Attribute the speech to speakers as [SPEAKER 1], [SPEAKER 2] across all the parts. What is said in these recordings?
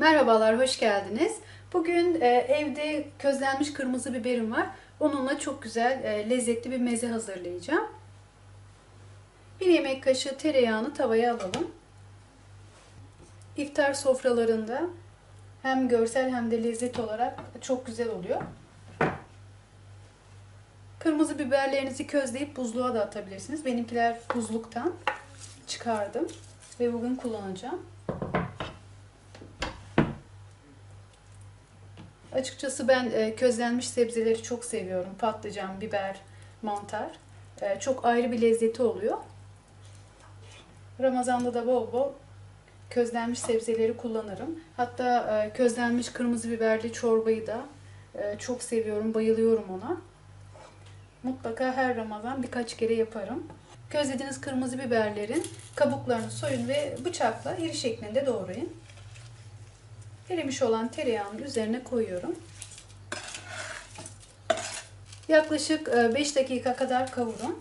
[SPEAKER 1] Merhabalar, hoş geldiniz. Bugün e, evde közlenmiş kırmızı biberim var. Onunla çok güzel, e, lezzetli bir meze hazırlayacağım. Bir yemek kaşığı tereyağını tavaya alalım. İftar sofralarında hem görsel hem de lezzet olarak çok güzel oluyor. Kırmızı biberlerinizi közleyip buzluğa da atabilirsiniz. Benimkiler buzluktan çıkardım ve bugün kullanacağım. Açıkçası ben e, közlenmiş sebzeleri çok seviyorum. Patlıcan, biber, mantar. E, çok ayrı bir lezzeti oluyor. Ramazan'da da bol bol közlenmiş sebzeleri kullanırım. Hatta e, közlenmiş kırmızı biberli çorbayı da çok seviyorum, bayılıyorum ona. Mutlaka her Ramazan birkaç kere yaparım. Közlediğiniz kırmızı biberlerin kabuklarını soyun ve bıçakla iri şeklinde doğrayın. Erimiş olan tereyağını üzerine koyuyorum. Yaklaşık 5 dakika kadar kavurun.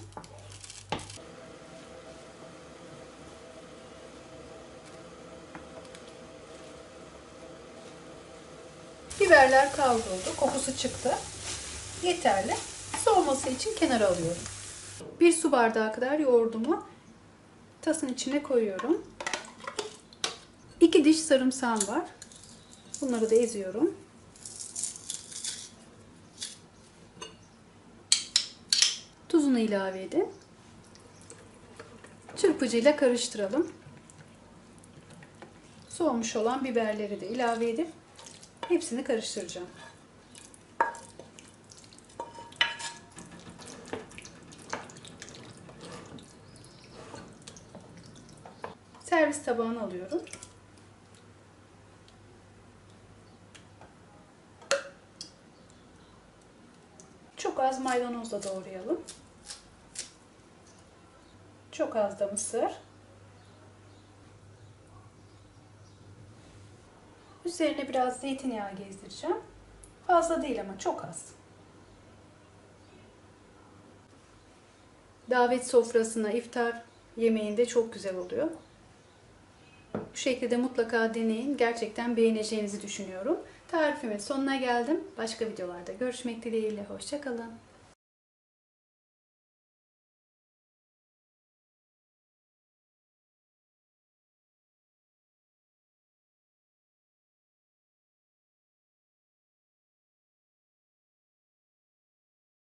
[SPEAKER 1] Biberler kavruldu, kokusu çıktı. Yeterli. Soğuması için kenara alıyorum. Bir su bardağı kadar yoğurdumu tasın içine koyuyorum. 2 diş sarımsağım var. Bunları da eziyorum. Tuzunu ilave edin. Çırpıcıyla karıştıralım. Soğumuş olan biberleri de ilave edip hepsini karıştıracağım. Servis tabağına alıyorum. Çok az maydanozla doğrayalım. Çok az da mısır. Üzerine biraz zeytinyağı gezdireceğim. Fazla değil ama çok az. Davet sofrasına iftar yemeğinde çok güzel oluyor. Bu şekilde mutlaka deneyin. Gerçekten beğeneceğinizi düşünüyorum. Tarifimin sonuna geldim. Başka videolarda görüşmek dileğiyle. Hoşçakalın.